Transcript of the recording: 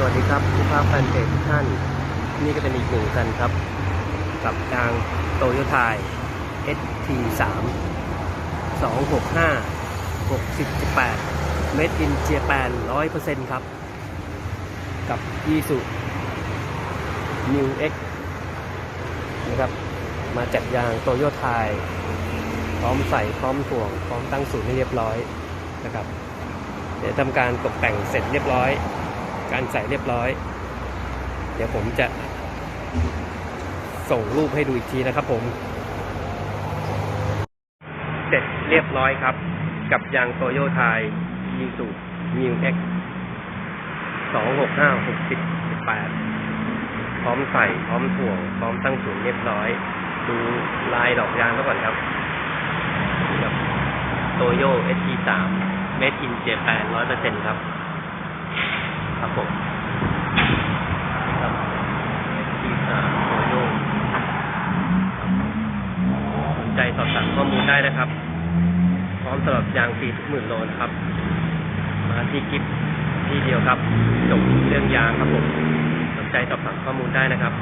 สวัสดีครับผู้ค้าแฟนเพจทุกท่าน นี่ก็เป็นอีกหนึ่งคันครับ กับทางโตโยต้า ST3 265 6018 Made in Japan 100%ครับ กับ Isuzu New X นะครับ มาจัดยางโตโยต้าพร้อมใส่พร้อมถ่วง พร้อมตั้งศูนย์ให้เรียบร้อยนะครับ เดี๋ยวทำการตกแต่งเสร็จเรียบร้อย การใส่เรียบร้อย เดี๋ยวผมจะ ส่งรูปให้ดูอีกทีนะครับผม เสร็จเรียบร้อยครับ กับยางโตโยไทยยีสุมิวเอ็กสองหกห้าหกสิบแปดพร้อมใส่พร้อมถ่วง พร้อมตั้งศูนย์เรียบร้อย ดูลายดอกยางก่อนครับโตโยเอสทีสามเมดอินเจแปนร้อยเปอร์เซ็นต์ครับ ครับผมครับที่โตโยสนใจสอบถามข้อมูลได้นะครับ พร้อมสำหรับยางฟรีทุกหมื่นโลนะครับ มาที่กิฟที่เดียวครับจบเรื่องยางครับผม สนใจสอบถามข้อมูลได้นะครับ